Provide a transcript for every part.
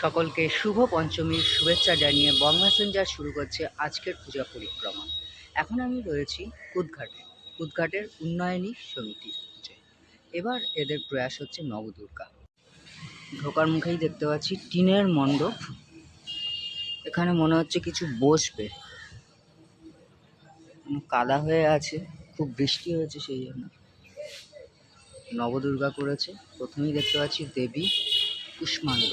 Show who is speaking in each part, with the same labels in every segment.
Speaker 1: সকলকে শুভ পঞ্চমীর শুভেচ্ছা জানিয়ে বং শুরু করছে আজকের পূজা পরিক্রমা। এখন আমি রয়েছি কুদঘাটে কুদঘাটের উন্নয়নী সমিতির এবার এদের প্রয়াস হচ্ছে নবদুর্গা। ঢোকার মুখেই দেখতে পাচ্ছি টিনের মণ্ডপ। এখানে মনে হচ্ছে কিছু বসবে। কাদা হয়ে আছে, খুব বৃষ্টি হয়েছে সেই জন্য। নবদুর্গা করেছে। প্রথমেই দেখতে পাচ্ছি দেবী কুষ্মাণ্ড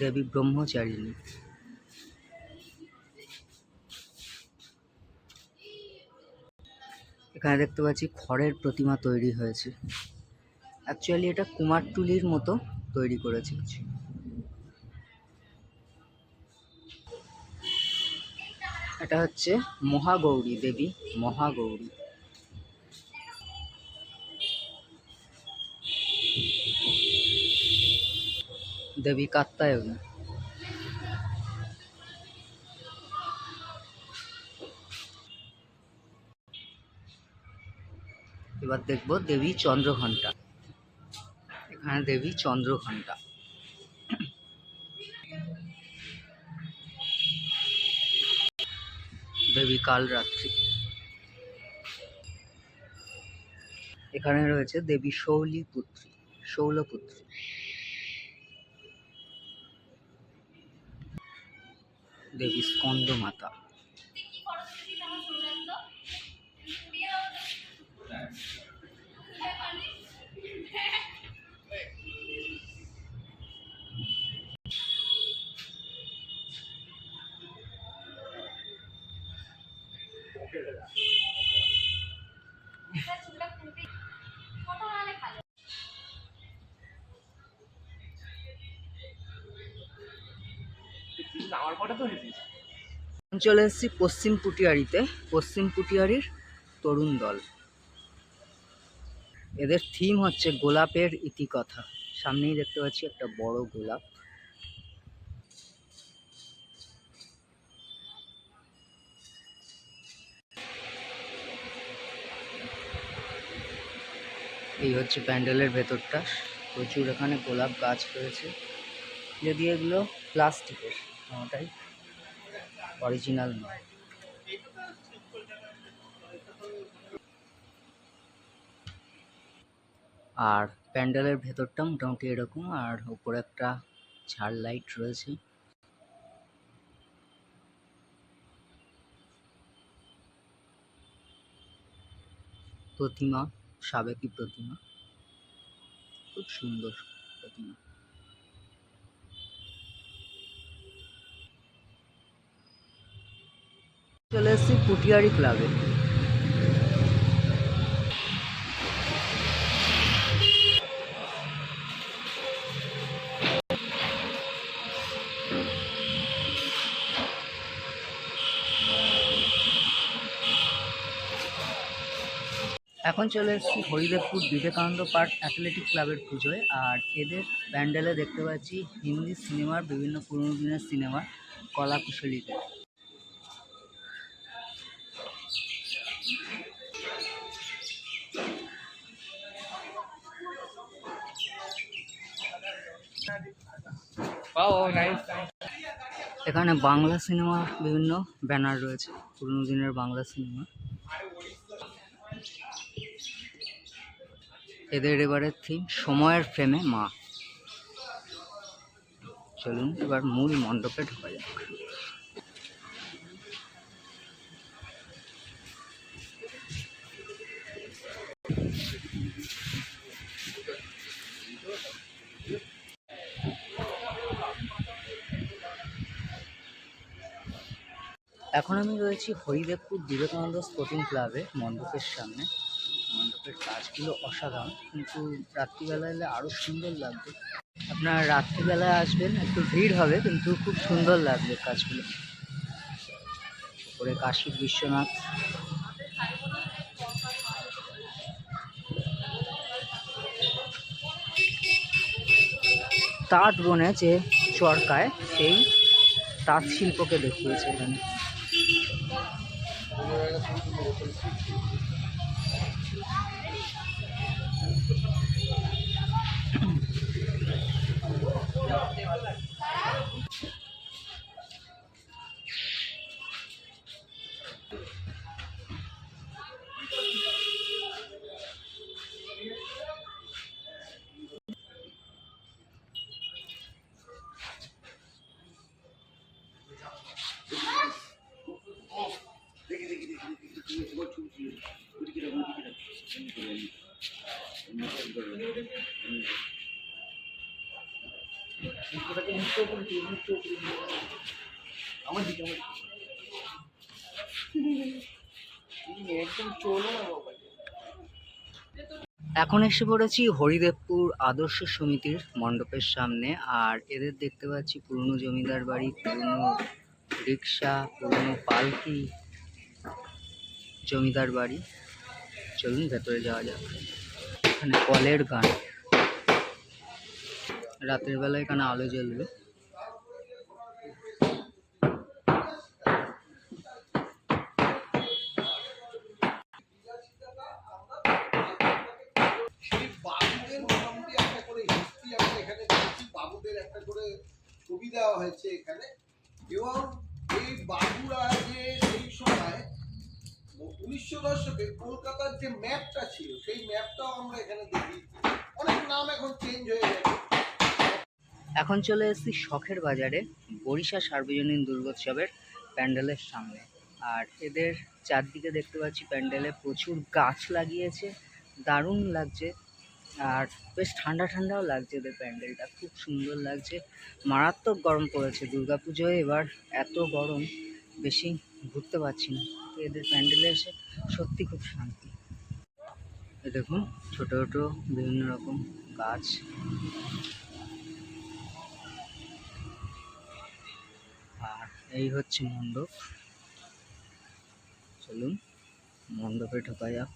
Speaker 1: দেবী ব্রহ্মচারিণী। এখানে দেখতে পাচ্ছি খড়ের প্রতিমা তৈরি হয়েছে। অ্যাকচুয়ালি এটা কুমারটুলির মতো তৈরি করেছে এটা হচ্ছে মহাগৌরী দেবী, মহাগৌরী। দেবী কাত্তায়নী এবার দেখব দেবী চন্দ্রঘণ্টা। এখানে দেবী চন্দ্রঘণ্টা। দেবী কালরাত্রি। এখানে রয়েছে দেবী শৌলী পুত্রী শৌলপুত্রী। দেবী স্কন্দ মাতা আমি চলে এসেছি পশ্চিম পুটিয়ারিতে পশ্চিম পুটিয়ারির তরুণ দল। এদের থিম হচ্ছে গোলাপের ইতিকথা। সামনেই দেখতে পাচ্ছি একটা বড় গোলাপ। এই হচ্ছে প্যান্ডেলের ভেতরটা। প্রচুর এখানে গোলাপ গাছ রয়েছে। যদি এগুলো প্লাস্টিকের। কোনোটাই অরিজিনাল নয়। আর প্যান্ডেলের ভেতরটা মোটামুটি এরকম, আর উপরে একটা ঝাড় লাইট রয়েছে। প্রতিমা, সাবেকি প্রতিমা। খুব সুন্দর প্রতিমা। চলে এসেছি পুটিয়ারি ক্লাবে এখন চলে এসেছি হরিদেবপুর বিবেকানন্দ পার্ক অ্যাথলেটিক ক্লাবের পুজোয়, আর এদের প্যান্ডেলে দেখতে পাচ্ছি হিন্দি সিনেমার বিভিন্ন পুরনো দিনের সিনেমার কলাকুশলীদের। এখানে বাংলা সিনেমা বিভিন্ন ব্যানার রয়েছে, পুরনো দিনের বাংলা সিনেমা। এদের এবারের থিম সময়ের ফ্রেমে মা। চলুন এবার মূল মণ্ডপে ঢোকা যাক। এখন আমি রয়েছি হরিদেবপুর বিবেকানন্দ স্পোর্টিং ক্লাবে মণ্ডপের সামনে। মণ্ডপের কাজগুলো অসাধারণ, কিন্তু রাত্রিবেলা এলে আরও সুন্দর লাগবে। আপনারা রাত্রিবেলায় আসবেন, একটু ভিড় হবে, কিন্তু খুব সুন্দর লাগবে কাজগুলো। উপরে কাশী বিশ্বনাথ। তাঁত বনে যে চরকায়, সেই তাঁত শিল্পকে দেখিয়েছে এখানে। এখন এসে পড়েছি হরিদেবপুর আদর্শ সমিতির মণ্ডপের সামনে, আর এদের দেখতে পাচ্ছি পুরনো জমিদার বাড়ি, পুরনো রিক্সা, পুরনো পালকি, জমিদার বাড়ি। চলুন ভেতরে যাওয়া যাক। এখানে কলের গান। রাতের বেলা এখানে আলো জ্বলবে
Speaker 2: সেই বাবুদের মোটামুটি একটা করে হিস্ট্রি আমরা এখানে পেয়েছি বাবুদের একটা করে ছবি দেওয়া হয়েছে এখানে। এবং এই বাবুরা যে সেই সময় উনিশশো দশকে কলকাতার যে ম্যাপটা ছিল, সেই ম্যাপটাও আমরা এখানে দেখি। অনেক নাম এখন চেঞ্জ হয়ে গেছে।
Speaker 1: এখন চলে এসেছি শখের বাজারে বরিশা সার্বজনীন দুর্গোৎসবের প্যান্ডেলের সামনে। আর এদের চারদিকে দেখতে পাচ্ছি প্যান্ডেলে প্রচুর গাছ লাগিয়েছে, দারুণ লাগছে। আর বেশ ঠান্ডা ঠান্ডাও লাগছে এদের প্যান্ডেলটা, খুব সুন্দর লাগছে। মারাত্মক গরম পড়েছে, দুর্গাপুজোয় এবার এত গরম, বেশি ঘুরতে পারছি না। এদের প্যান্ডেলে এসে সত্যি খুব শান্তি। এ দেখুন, ছোটো ছোটো, বিভিন্ন রকম গাছ। আর এই হচ্ছে মণ্ডপ। চলুন, মণ্ডপে ঢোকা যাক।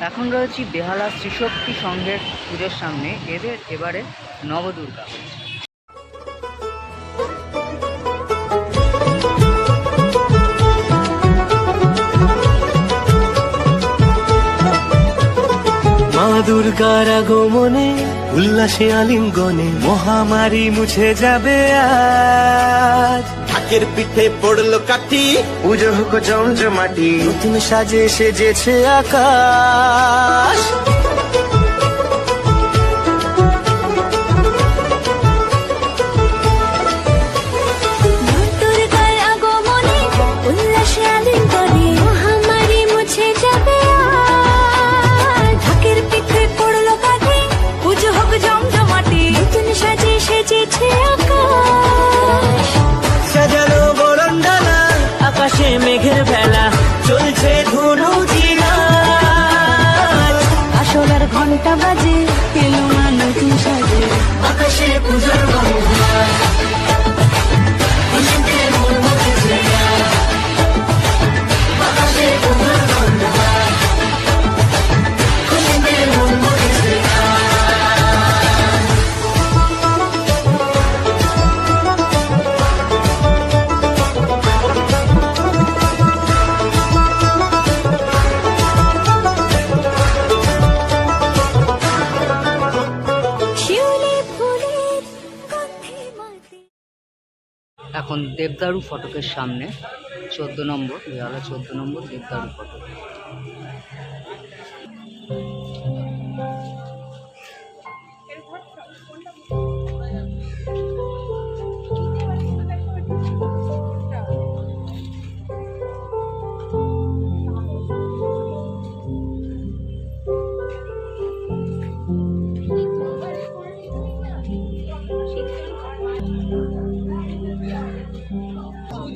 Speaker 1: এখন রয়েছি বেহালা শ্রীশক্তি সংঘের পুজোর সামনে। এদের এবারে নবদুর্গা।
Speaker 3: দুর্গার আগমনে, উল্লাসে আলিঙ্গনে মহামারী মুছে যাবে আজ।
Speaker 4: ঢাকের পিঠে পড়ল কাঠি।
Speaker 3: পুজো হোক জমজমাটি। নতুন সাজে সেজেছে আকাশ।
Speaker 1: এখন দেবদারু ফটকের সামনে চোদ্দ নম্বর বেহালা চোদ্দ নম্বর দেবদারু ফটক।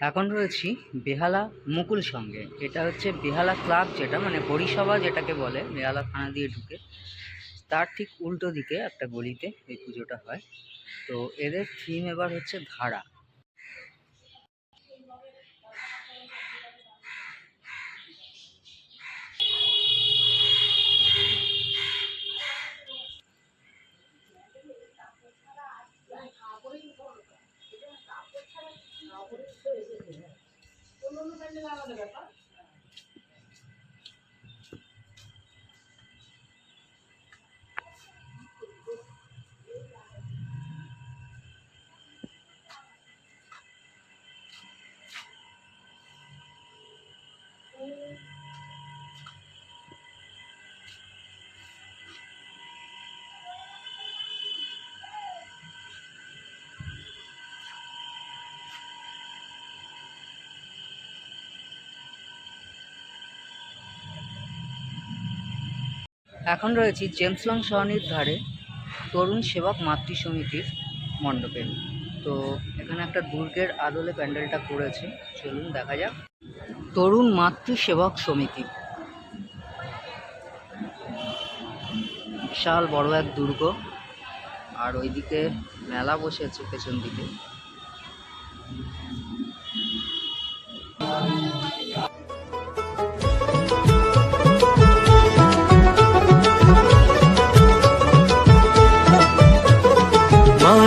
Speaker 1: এখন রয়েছি বেহালা মুকুল সঙ্গে। এটা হচ্ছে বেহালা ক্লাব যেটা মানে হরিসভা যেটাকে বলে, বেহালা থানা দিয়ে ঢুকে। তার ঠিক উল্টো দিকে একটা গলিতে এই পুজোটা হয়। তো এদের থিম এবার হচ্ছে ধারা। এখন রয়েছি জেমসলং সরণির ধারে তরুণ সেবক মাতৃ সমিতির মণ্ডপে। তো এখানে একটা দুর্গের আদলে প্যান্ডেলটা করেছে। চলুন দেখা যাক। তরুণ মাতৃ সেবক সমিতি। বিশাল বড় এক দুর্গ। আর ওইদিকে মেলা বসেছে পেছন দিকে।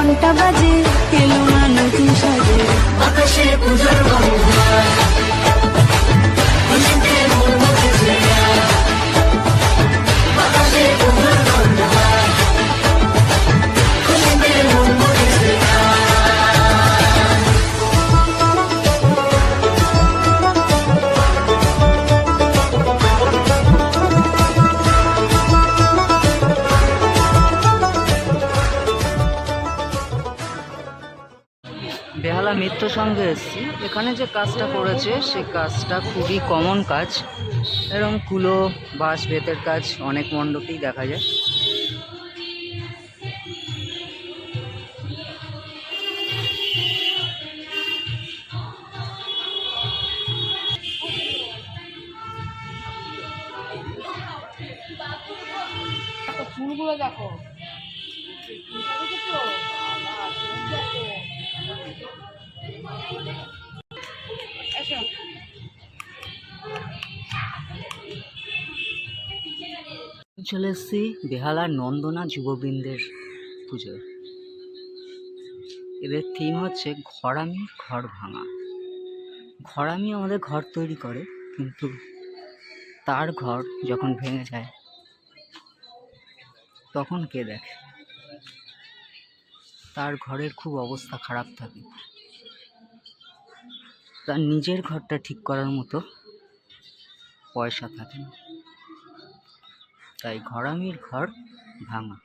Speaker 4: ঘণ্টা বাজে এলো না সাজে।
Speaker 5: আকাশে পূজার বন্ধন
Speaker 1: বেহালা মিত্র সঙ্গে এসেছি। এখানে যে কাজটা করেছে সে কাজটা খুবই কমন কাজ। এরকম কুলো, বাঁশ, বেতের কাজ অনেক মণ্ডপেই দেখা যায়। চলে এসেছি বেহালার নন্দনা যুববৃন্দের পুজোয়। এদের থিম হচ্ছে ঘরামি, ঘর ভাঙা। ঘরামি আমাদের ঘর তৈরি করে, কিন্তু তার ঘর যখন ভেঙে যায়, তখন কে দেখে? তার ঘরের খুব অবস্থা খারাপ থাকে। তার নিজের ঘরটা ঠিক করার মতো পয়সা থাকে না। তাই ঘরামির ঘর ভাঙা।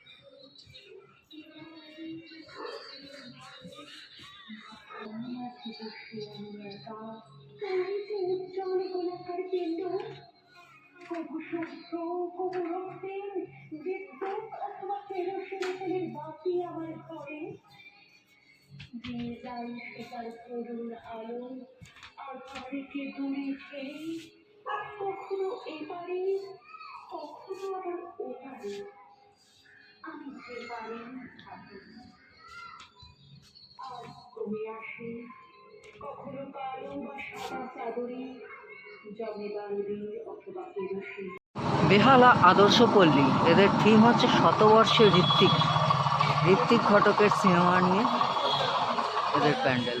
Speaker 6: কখনো এপারে কখনো ওপারে আমি থাকি আজ কমে আসে কখনো কালো বা সাদা চাদরে
Speaker 1: বেহালা আদর্শ পল্লী এদের থিম হচ্ছে শতবর্ষের ঋত্বিক। ঋত্বিক ঘটকের সিনেমা নিয়ে এদের প্যান্ডেল।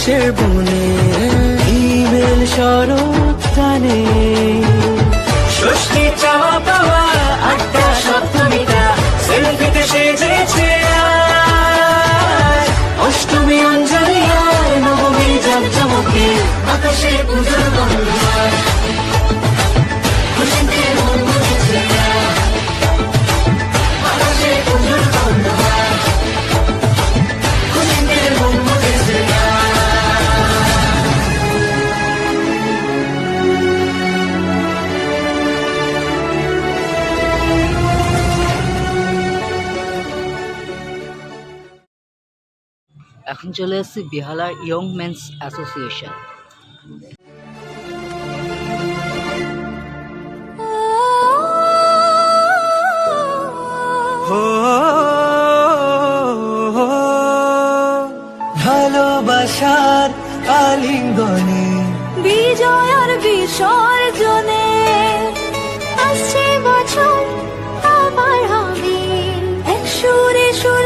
Speaker 4: কাশের বনে, ইমেল শরৎ টানে ষষ্ঠী চাওয়া পাওয়া, আড্ডা সপ্তমীটা সেলফিতে সেজেছে অষ্টমী অঞ্জলি আয়, নবমী জমজমকে আকাশে পুজোর গন্ধ।
Speaker 1: এখন চলে এসেছি বেহালা ইয়ং মেন্স অ্যাসোসিয়েশন।
Speaker 4: ভালোবাসার আলিঙ্গনে।
Speaker 5: বিজয় আর বিসর্জনে। আসছে বছর আবার হবে। এক সুরে সুর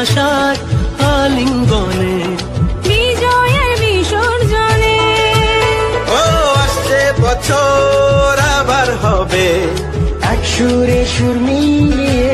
Speaker 4: ভালোবাসার আলিঙ্গনে।
Speaker 5: বিজয়ের বিসর্জনে
Speaker 4: ও আসছে বছর আবার হবে। এক সুরে সুর মিলিয়ে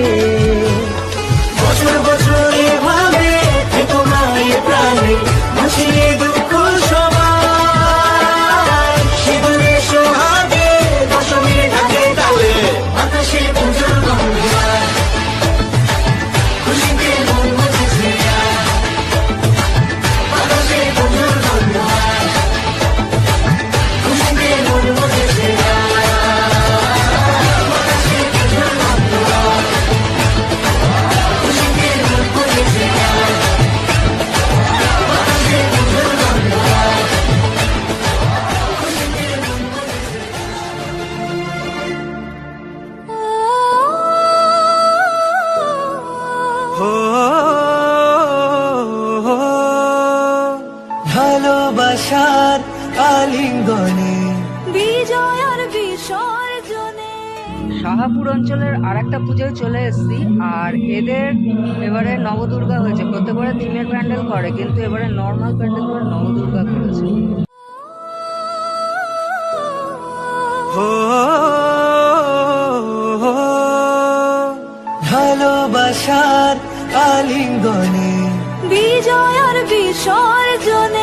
Speaker 1: হয়েছে দিনের থিমের প্যান্ডেল করে কিন্তু এবারে নর্মাল প্যান্ডেল করে নবদুর্গা করেছে।
Speaker 4: হো ভালোবাসার আলিঙ্গনে
Speaker 5: বিজয় আর বিসর্জনে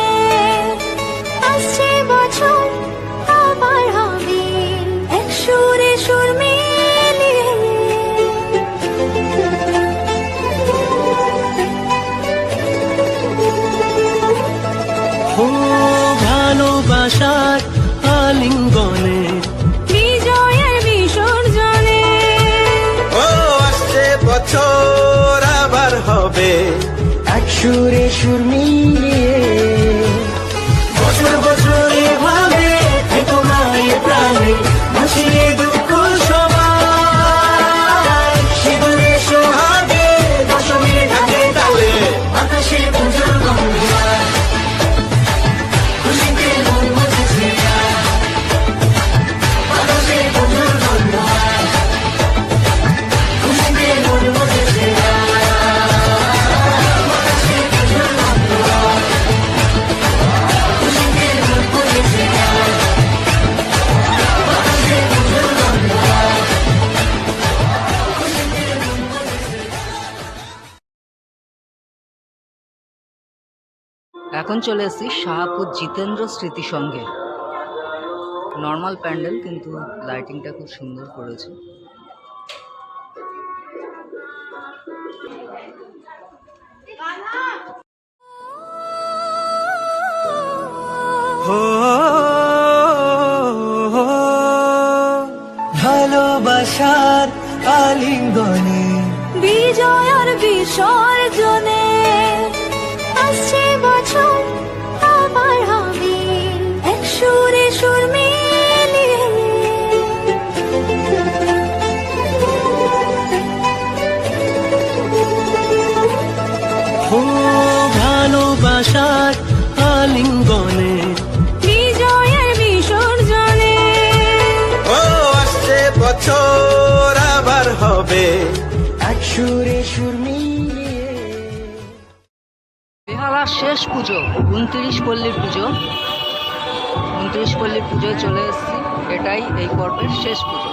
Speaker 4: ভালোবাসার আলিঙ্গনে।
Speaker 5: বিজয়ের বিসর্জনে।
Speaker 4: ও আসছে বছর আবার হবে। এক সুরে সুর মিলিয়ে
Speaker 1: এখন চলে এসেছি শাহাপুর জিতেন্দ্র স্মৃতি সঙ্গে। নর্মাল প্যান্ডেল কিন্তু লাইটিংটা খুব সুন্দর করেছে।
Speaker 4: ভালোবাসার আলিঙ্গনে।
Speaker 5: বিজয় আর
Speaker 1: পুজো উনত্রিশ পল্লীর পুজো। উনত্রিশ পল্লীর পুজোয় চলে এসেছি। এটাই এই পর্বের শেষ পুজো।